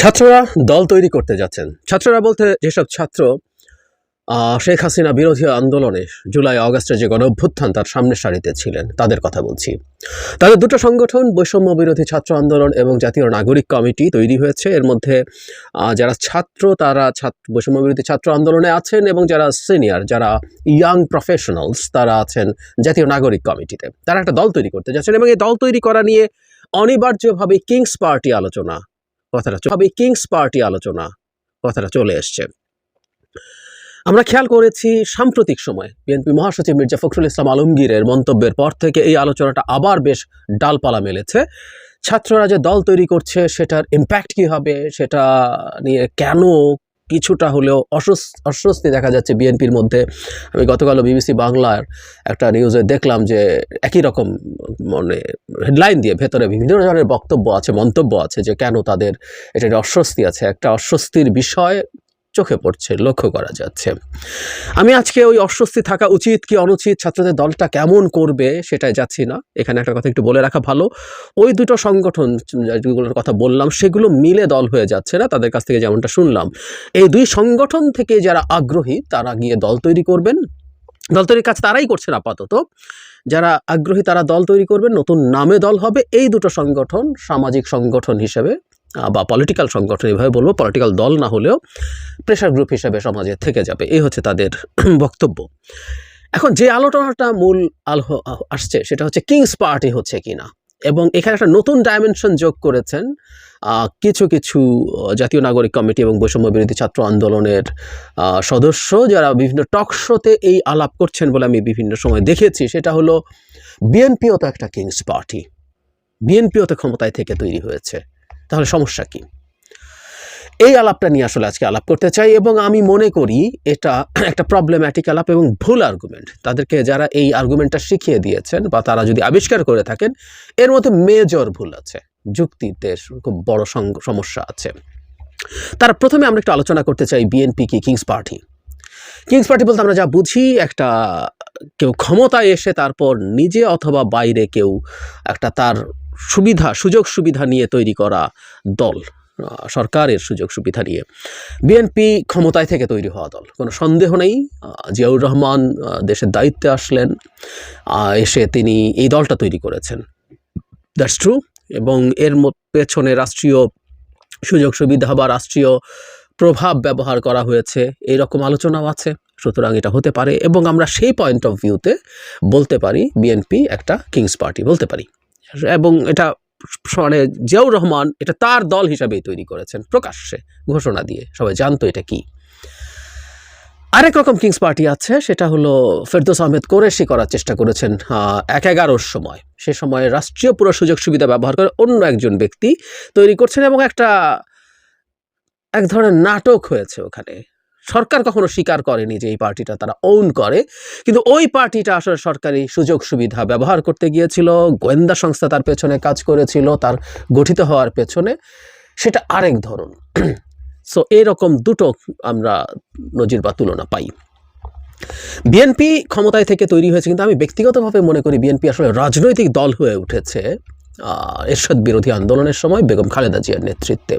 ছাত্ররা দল তৈরি করতে যাচ্ছেন। ছাত্ররা বলতে যেসব ছাত্র শেখ হাসিনা বিরোধী আন্দোলনে জুলাই আগস্টে যে গণ অভ্যুত্থান তার সামনের সারিতে ছিলেন, তাদের কথা বলছি। তাদের দুটো সংগঠন, বৈষম্য বিরোধী ছাত্র আন্দোলন এবং জাতীয় নাগরিক কমিটি তৈরি হয়েছে। এর মধ্যে যারা ছাত্র, তারা ছাত্র বৈষম্য বিরোধী ছাত্র আন্দোলনে আছেন এবং যারা সিনিয়র, যারা ইয়াং প্রফেশনালস, তারা আছেন জাতীয় নাগরিক কমিটিতে। তারা একটা দল তৈরি করতে যাচ্ছেন এবং এই দল তৈরি করা নিয়ে অনিবার্যভাবে কিংস পার্টি আলোচনা কথাটা হবে কিংস পার্টি আলোচনা কথাটা চলে এসছে। আমরা খেয়াল করেছি সাম্প্রতিক সময়ে বিএনপি মহাসচিব মির্জা ফখরুল ইসলাম আলমগীরের মন্তব্যের পর থেকে এই আলোচনাটা আবার বেশ ডালপালা মেলেছে। ছাত্ররা যে দল তৈরি করছে, সেটার ইম্প্যাক্ট কী হবে? সেটা নিয়ে কেন কিছুটা হলেও অস্বস্তি অস্বস্তি দেখা যাচ্ছে বিএনপির মধ্যে। আমি গতকালও বিবিসি বাংলার একটা নিউজে দেখলাম যে একই রকম মানে হেডলাইন দিয়ে ভেতরে বিভিন্ন ধরনের বক্তব্য আছে, মন্তব্য আছে যে কেন তাদের এটা অস্বস্তি আছে। একটা অস্বস্তির বিষয় চোখে পড়ছে, লক্ষ্য করা যাচ্ছে। আমি আজকে ওই অস্বস্তি থাকা উচিত কি অনুচিত, ছাত্রদের দলটা কেমন করবে সেটাই যাচ্ছি না। এখানে একটা কথা একটু বলে রাখা ভালো। ওই দুটো সংগঠন যেগুলোর কথা বললাম, সেগুলো মিলে দল হয়ে যাচ্ছে না, তাদের কাছ থেকে যেমনটা শুনলাম। এই দুই সংগঠন থেকে যারা আগ্রহী, তারা গিয়ে দল তৈরি করবেন। দল তৈরির কাজ তারাই করছেন আপাতত। যারা আগ্রহী, তারা দল তৈরি করবেন, নতুন নামে দল হবে। এই দুটো সংগঠন সামাজিক সংগঠন হিসেবে বা পলিটিক্যাল সংগঠন এভাবে বলব পলিটিক্যাল দল না হলেও প্রেশার গ্রুপ হিসেবে সমাজে থেকে যাবে। এই হচ্ছে তাদের বক্তব্য। এখন যে আলোচনাটা মূল আলহ আসছে সেটা হচ্ছে কিংস পার্টি হচ্ছে কিনা? এবং এখানে একটা নতুন ডাইমেনশন যোগ করেছেন কিছু কিছু জাতীয় নাগরিক কমিটি এবং বৈষম্য বিরোধী ছাত্র আন্দোলনের সদস্য যারা বিভিন্ন টক শোতে এই আলাপ করছেন বলে আমি বিভিন্ন সময় দেখেছি। সেটা হলো বিএনপিও তো একটা কিংস পার্টি বিএনপিও তো ক্ষমতায় থেকে তৈরি হয়েছে। তাহলে সমস্যা কি? এই আলাপটা নিয়ে আসলে আজকে আলাপ করতে চাই এবং আমি মনে করি এটা একটা প্রবলেম্যাটিক আলাপ এবং ভুল আর্গুমেন্ট তাদেরকে যারা এই আর্গুমেন্টটা শিখিয়ে দিয়েছেন বা তারা যদি আবিষ্কার করে থাকেন, এর মধ্যে মেজর ভুল আছে। যুক্তিতে খুব বড় সমস্যা আছে। তার প্রথমে আমরা একটু আলোচনা করতে চাই বিএনপি কি কিংস পার্টি কিংস পার্টি বলতে আমরা যা বুঝি, একটা কেউ ক্ষমতায় এসে তারপর নিজে অথবা বাইরে কেউ একটা তার সুবিধা, সুযোগ সুবিধা নিয়ে তৈরি করা দল সরকারের সুযোগ সুবিধা নিয়ে। বিএনপি ক্ষমতায় থেকে তৈরি হওয়া দল, কোনো সন্দেহ নেই। জিয়াউর রহমান দেশের দায়িত্বে আসলেন এসে তিনি এই দলটা তৈরি করেছেন। দ্যাটস ট্রু এবং এর পেছনে রাষ্ট্রীয় সুযোগ সুবিধা বা রাষ্ট্রীয় প্রভাব ব্যবহার করা হয়েছে এই রকম আলোচনাও আছে, সুতরাং এটা হতে পারে, এবং আমরা সেই পয়েন্ট অফ ভিউতে বলতে পারি বিএনপি একটা কিংস পার্টি বলতে পারি। এবং এটা মানে জিয়াউর রহমান এটা তার দল হিসাবেই তৈরি করেছেন প্রকাশ্যে ঘোষণা দিয়ে। সবাই জানতো এটা কি। আরেক রকম কিংস পার্টি আছে, সেটা হলো ফেরদৌস আহমেদ কোরেশি করার চেষ্টা করেছেন এক এগারোর সময়। সে সময় রাষ্ট্রীয় পুরো সুযোগ সুবিধা ব্যবহার করে অন্য একজন ব্যক্তি তৈরি করছেন এবং একটা, এক ধরনের নাটক হয়েছে ওখানে। সরকার কখনো স্বীকার করেনি যে এই পার্টিটা তারা ওন করে। কিন্তু ওই পার্টিটা আসলে সরকারি সুযোগ সুবিধা ব্যবহার করতে গিয়েছিল, গোয়েন্দা সংস্থা তার পেছনে কাজ করেছিল, তার গঠিত হওয়ার পেছনে। সেটা আরেক ধরন। সো এরকম দুটো আমরা নজির বা তুলনা পাই। বিএনপি ক্ষমতায় থেকে তৈরি হয়েছে, কিন্তু আমি ব্যক্তিগতভাবে মনে করি বিএনপি আসলে রাজনৈতিক দল হয়ে উঠেছে। এরশাদ বিরোধী আন্দোলনের সময় বেগম খালেদা জিয়ার নেতৃত্বে।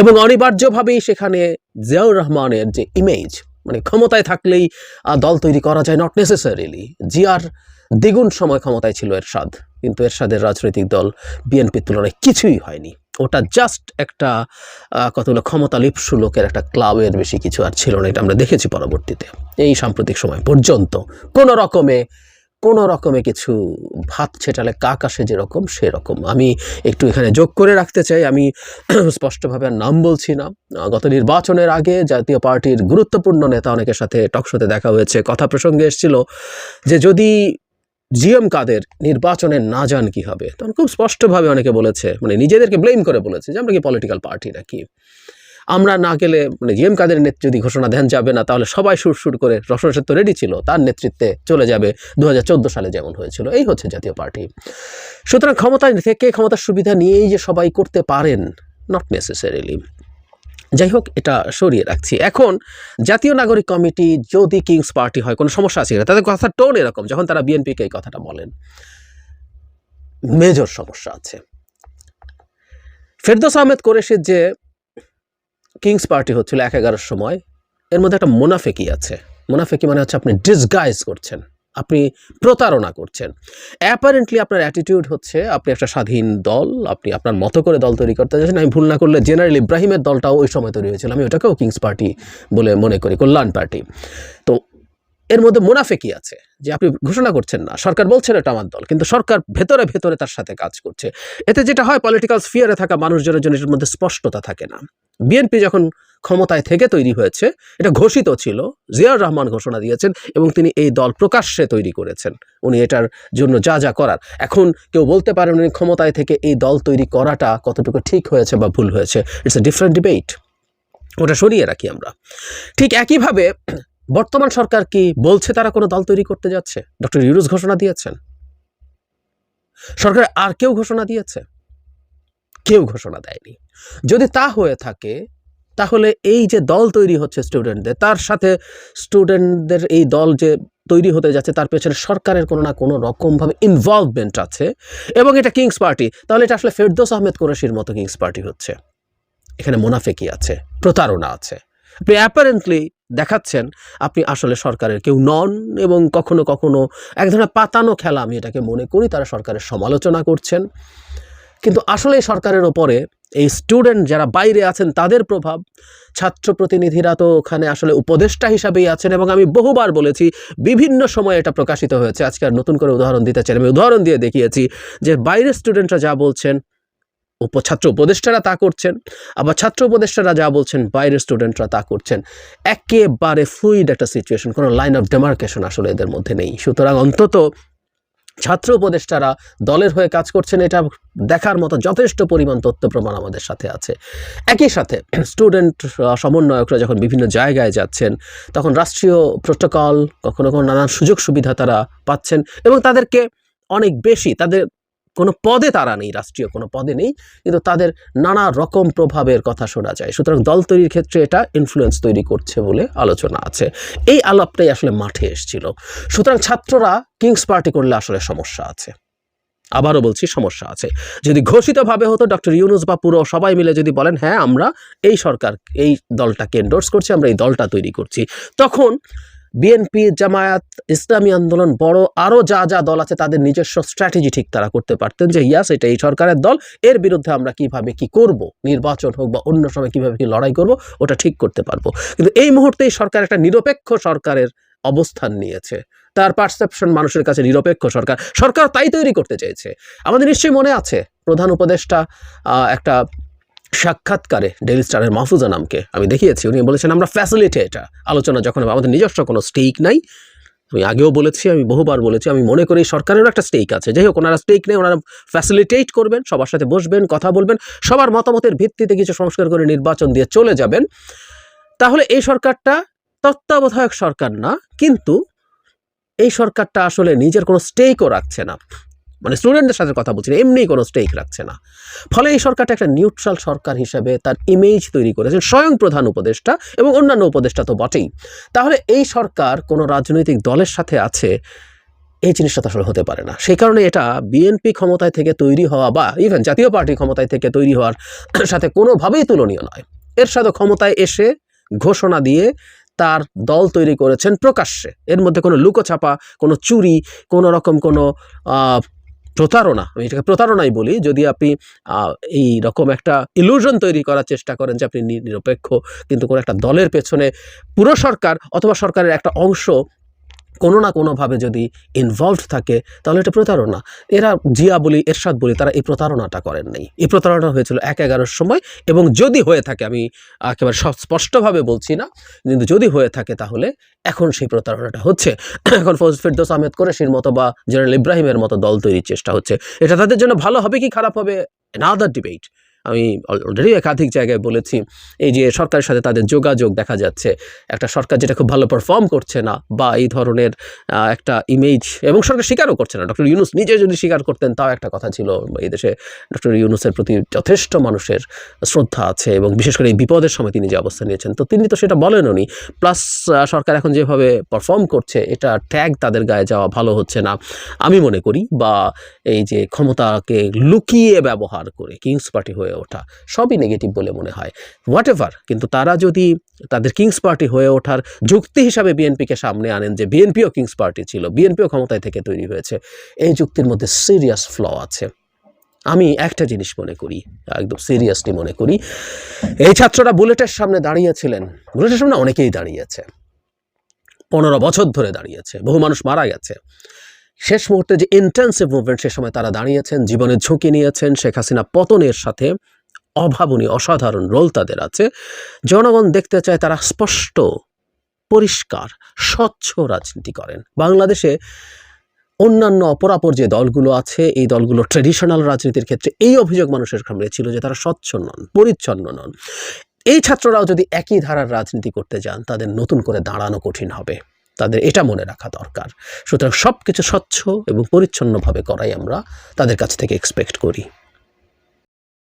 এবং অনিবার্যভাবেই সেখানে জিয়াউর রহমানের যে ইমেজ মানে ক্ষমতায় থাকলেই দল তৈরি করা যায় নট নেসেসারিলি জিয়ার দ্বিগুণ সময় ক্ষমতায় ছিল এরশাদ, কিন্তু এরশাদের রাজনৈতিক দল বিএনপির তুলনায় কিছুই হয়নি। ওটা জাস্ট একটা কতগুলো ক্ষমতা লিপসু লোকের একটা ক্লাবের বেশি কিছু আর ছিল না, এটা আমরা দেখেছি পরবর্তীতে। এই সাম্প্রতিক সময় পর্যন্ত কোনো রকমে কোনো রকমে কিছু ভাত ছেটালে কাক আসে যেরকম, সেরকম। আমি একটু এখানে যোগ করে রাখতে চাই। আমি স্পষ্টভাবে নাম বলছি না। গত নির্বাচনের আগে জাতীয় পার্টির গুরুত্বপূর্ণ নেতা অনেকের সাথে টকশোতে দেখা হয়েছে, কথা প্রসঙ্গে এসেছিল যে যদি জিএম কাদের নির্বাচনে না যান কি হবে? তখন খুব স্পষ্টভাবে অনেকে বলেছে মানে নিজেদেরকে ব্লেম করে বলেছে যে আমরা কি পলিটিক্যাল পার্টি নাকি? আমরা না গেলে মানে জিএম কাদের নেত যদি ঘোষণা দেন যাবে না, তাহলে সবাই সুর সুর করে রসন সেন তো রেডি ছিল। তার নেতৃত্বে চলে যাবে দু হাজার চোদ্দ সালে যেমন হয়েছিল। এই হচ্ছে জাতীয় পার্টি। সুতরাং ক্ষমতা থেকে ক্ষমতার সুবিধা নিয়েই যে সবাই করতে পারেন নট নেসেসারিলি যাই হোক, এটা সরিয়ে রাখছি। এখন জাতীয় নাগরিক কমিটি, যদি কিংস পার্টি হয়, কোনো সমস্যা আছে তাদের কথার টোন এরকম, যখন তারা বিএনপিকে এই কথাটা বলেন। মেজর সমস্যা আছে। ফেরদৌস আহমেদ কোরেশির যে কিংস পার্টি হচ্ছিল এক এগারোর সময়। এর মধ্যে একটা মোনাফেকি আছে? মোনাফেকি মানে হচ্ছে আপনি ডিসগাইজ করছেন, আপনি প্রতারণা করছেন। অ্যাপারেন্টলি আপনার অ্যাটিটিউড হচ্ছে, আপনি একটা স্বাধীন দল, আপনি আপনার মতো করে দল তৈরি করতে চাইছেন আমি ভুল না করলে জেনারেল ইব্রাহিমের দলটাও ওই সময় তৈরি হয়েছিল। আমি ওটাকেও কিংস পার্টি বলে মনে করি, কল্যাণ পার্টি তো এর মধ্যে মুনাফেকি আছে, যে আপনি ঘোষণা করছেন না। সরকার বলছেন এটা আমার দল, কিন্তু সরকার ভেতরে ভেতরে তার সাথে কাজ করছে। এতে যেটা হয় পলিটিক্যাল স্ফিয়ারে থাকা মানুষজনের জন্য এটার মধ্যে স্পষ্টতা থাকে না। বিএনপি যখন ক্ষমতায় থেকে তৈরি হয়েছে, এটা ঘোষিত ছিল, জিয়াউর রহমান ঘোষণা দিয়েছেন এবং তিনি এই দল প্রকাশ্যে তৈরি করেছেন। উনি এটার জন্য যা যা করার। এখন কেউ বলতে পারেন উনি ক্ষমতায় থেকে এই দল তৈরি করাটা কতটুকু ঠিক হয়েছে বা ভুল হয়েছে। ইটস এ ডিফারেন্ট ডিবেট ওটা সরিয়ে রাখি আমরা। ঠিক একইভাবে বর্তমান সরকার কি বলছে তারা কোনো দল তৈরি করতে যাচ্ছে? ডক্টর ইউরুস ঘোষণা দিয়েছেন। সরকার আর কেউ ঘোষণা দিয়েছে? কেউ ঘোষণা দেয়নি। যদি তা হয়ে থাকে, তাহলে এই যে দল তৈরি হচ্ছে স্টুডেন্টদের, তার সাথে স্টুডেন্টদের এই দল যে তৈরি হতে যাচ্ছে, তার পেছনে সরকারের কোনো না কোনো রকমভাবে ইনভলভমেন্ট আছে এবং এটা কিংস পার্টি তাহলে এটা আসলে ফেরদোস আহমেদ কোরেশির মতো কিংস পার্টি হচ্ছে। এখানে মোনাফেকি আছে, প্রতারণা আছে। আপনি অ্যাপারেন্টলি দেখাচ্ছেন আপনি আসলে সরকারের কেউ নন এবং কখনো কখনো এক ধরনের পাতানো খেলা আমি এটাকে মনে করি, তারা সরকারের সমালোচনা করছেন। কিন্তু আসলে সরকারের ওপরে এই স্টুডেন্ট যারা বাইরে আছেন, তাদের প্রভাব, ছাত্র প্রতিনিধিরা তো ওখানে আসলে উপদেষ্টা হিসাবেই আছেন এবং আমি বহুবার বলেছি, বিভিন্ন সময় এটা প্রকাশিত হয়েছে। আজকে আর নতুন করে উদাহরণ দিতে চাই আমি উদাহরণ দিয়ে দেখিয়েছি যে বাইরের স্টুডেন্টরা যা বলছেন ছাত্র উপদেষ্টারা তা করছেন, আবার ছাত্র উপদেষ্টারা যা বলছেন, বাইরের স্টুডেন্টরা তা করছেন। একেবারে ফ্লুইড একটা সিচুয়েশন কোনো লাইন অফ ডেমার্কেশন আসলে এদের মধ্যে নেই। সুতরাং অন্তত ছাত্র উপদেষ্টারা দলের হয়ে কাজ করছেন, এটা দেখার মতো যথেষ্ট পরিমাণ তথ্য প্রমাণ আমাদের সাথে আছে। একই সাথে স্টুডেন্ট সমন্বয়করা যখন বিভিন্ন জায়গায় যাচ্ছেন, তখন রাষ্ট্রীয় প্রোটোকল কখনো কখনো নানান সুযোগ সুবিধা তারা পাচ্ছেন এবং তাদেরকে অনেক বেশি, তাদের কোনো পদে তারা নেই, রাষ্ট্রীয় কোনো পদে নেই, কিন্তু তাদের নানা রকম প্রভাবের কথা শোনা যায়। সুতরাং দল তৈরির ক্ষেত্রে এটা ইনফ্লুয়েন্স তৈরি করছে বলে আলোচনা আছে। এই আলাপটাই আসলে মাঠে এসেছিল। সুতরাং ছাত্ররা কিংস পার্টি করলে আসলে সমস্যা আছে। আবারও বলছি, সমস্যা আছে। যদি ঘোষিতভাবে হতো ডক্টর ইউনুস বা পুরো সবাই মিলে যদি বলেন হ্যাঁ আমরা এই সরকার, এই দলটাকে এন্ডোর্স করছি, আমরা এই দলটা তৈরি করছি। তখন বিএনপি জামায়াত, ইসলামী আন্দোলন, বড় আরও যা যা দল আছে, তাদের নিজস্ব স্ট্র্যাটেজি ঠিক তারা করতে পারতেন যে, ইয়াস, এটা এই সরকারের দল, এর বিরুদ্ধে আমরা কীভাবে কি করব? নির্বাচন হোক বা অন্য সময় কীভাবে কি লড়াই করব, ওটা ঠিক করতে পারব। কিন্তু এই মুহূর্তে এই সরকার একটা নিরপেক্ষ সরকারের অবস্থান নিয়েছে। তার পারসেপশন মানুষের কাছে নিরপেক্ষ সরকার। সরকার তাই তৈরি করতে চেয়েছে। আমাদের নিশ্চয়ই মনে আছে, প্রধান উপদেষ্টা একটা সাক্ষাৎকারে ডেলি স্টারের মাহফুজা নামকে আমি দেখিয়েছি। উনি বলেছেন, আমরা ফ্যাসিলিটেটার আলোচনা যখন আমাদের নিজস্ব কোনো স্টেক নাই। আমি আগেও বলেছি, আমি বহুবার বলেছি, আমি মনে করি সরকারেরও একটা স্টেক আছে। যাই হোক, ওনারা স্টেক নেই, ওনারা ফ্যাসিলিটেট করবেন, সবার সাথে বসবেন, কথা বলবেন, সবার মতামতের ভিত্তিতে কিছু সংস্কার করে নির্বাচন দিয়ে চলে যাবেন। তাহলে এই সরকারটা তত্ত্বাবধায়ক সরকার না, কিন্তু এই সরকারটা আসলে নিজের কোনো স্টেকও রাখছে না। মানে স্টুডেন্টদের সাথে কথা বলছি না, এমনি কোনো স্টেক রাখছে না। ফলে এই সরকারটা একটা নিউট্রাল সরকার হিসেবে তার ইমেজ তৈরি করেছেন স্বয়ং প্রধান উপদেষ্টা এবং অন্যান্য উপদেষ্টা তো বটেই। তাহলে এই সরকার কোনো রাজনৈতিক দলের সাথে আছে এই জিনিসটা তো আসলে হতে পারে না। সেই কারণে এটা বিএনপি ক্ষমতায় থেকে তৈরি হওয়া বা ইভেন জাতীয় পার্টি ক্ষমতায় থেকে তৈরি হওয়ার সাথে কোনোভাবেই তুলনীয় নয়। এর সাথে ক্ষমতায় এসে ঘোষণা দিয়ে তার দল তৈরি করেছেন প্রকাশ্যে। এর মধ্যে কোনো লুকোছাপা কোনো চুরি কোনো রকম কোনো প্রতারণা, আমি এটাকে প্রতারণাই বলি, যদি আপনি এই রকম একটা ইলুশন তৈরি করার চেষ্টা করেন যে আপনি নিরপেক্ষ, কিন্তু কোনো একটা দলের পেছনে পুরো সরকার অথবা সরকারের একটা অংশ কোনো না কোনোভাবে যদি ইনভলভড থাকে, তাহলে এটা প্রতারণা। এরা জিয়া বলি, এরশাদ বলি, তারা এই প্রতারণাটা করেন নাই। এই প্রতারণা হয়েছিল এক এগারোর সময় এবং যদি হয়ে থাকে, আমি একেবারে স্পষ্টভাবে বলছি না, কিন্তু যদি হয়ে থাকে তাহলে এখন সেই প্রতারণাটা হচ্ছে। এখন ফৌজ ফেরদৌস আহমেদ কোরেশির মতো বা জেনারেল ইব্রাহিমের মতো দল তৈরির চেষ্টা হচ্ছে। এটা তাদের জন্য ভালো হবে কি খারাপ হবে? নাদার ডিবেট আমি অলরেডি একাধিক জায়গায় বলেছি, এই যে সরকারের সাথে তাদের যোগাযোগ দেখা যাচ্ছে, একটা সরকার যেটা খুব ভালো পারফর্ম করছে না বা এই ধরনের একটা ইমেজ এবং সরকার স্বীকারও করছে না। ডক্টর ইউনুস নিজে যদি স্বীকার করতেন, তাও একটা কথা ছিল, এই দেশে ডক্টর ইউনুসের প্রতি যথেষ্ট মানুষের শ্রদ্ধা আছে এবং বিশেষ করে এই বিপদের সময় তিনি যে অবস্থান নিয়েছেন, তো তিনি তো সেটা বলেননি প্লাস সরকার এখন যেভাবে পারফর্ম করছে, এটা ট্যাগ তাদের গায়ে যাওয়া ভালো হচ্ছে না। আমি মনে করি বা এই যে ক্ষমতাকে লুকিয়ে ব্যবহার করে কিংস পার্টি হয়ে ওঠা। সবই নেগেটিভ বলে মনে হয়। হোয়াট এভার কিন্তু তারা যদি তাদের কিংস পার্টি হয়ে ওঠার যুক্তি হিসাবে বিএনপিকে সামনে আনেন যে বিএনপিও কিংস পার্টি ছিল বিএনপিও ক্ষমতায় থেকে তৈরি হয়েছে, এই যুক্তির মধ্যে সিরিয়াস ফ্ল আছে। আমি একটা জিনিস মনে করি, একদম সিরিয়াসলি মনে করি। এই ছাত্ররা বুলেটের সামনে দাঁড়িয়েছিলেন। বুলেটের সামনে অনেকেই দাঁড়িয়েছে। পনেরো বছর ধরে দাঁড়িয়েছে। বহু মানুষ মারা গেছে। শেষ মুহূর্তে যে ইন্টেন্সিভ মুভমেন্ট সে সময় তারা দাঁড়িয়েছেন জীবনের ঝুঁকি নিয়েছেন, শেখ হাসিনা পতনের সাথে অভাবনীয়, অসাধারণ রোল তাদের আছে। জনগণ দেখতে চায় তারা স্পষ্ট, পরিষ্কার, স্বচ্ছ রাজনীতি করেন। বাংলাদেশে অন্যান্য অপরাপর যে দলগুলো আছে, এই দলগুলো ট্রেডিশনাল রাজনীতির ক্ষেত্রে এই অভিযোগ মানুষের সামনে ছিল যে তারা স্বচ্ছ নন, পরিচ্ছন্ন নন। এই ছাত্ররাও যদি একই ধারার রাজনীতি করতে যান, তাদের নতুন করে দাঁড়ানো কঠিন হবে। তাদের এটা মনে রাখা দরকার। সুতরাং সব কিছু স্বচ্ছ এবং পরিচ্ছন্নভাবে করাই আমরা তাদের কাছ থেকে এক্সপেক্ট করি।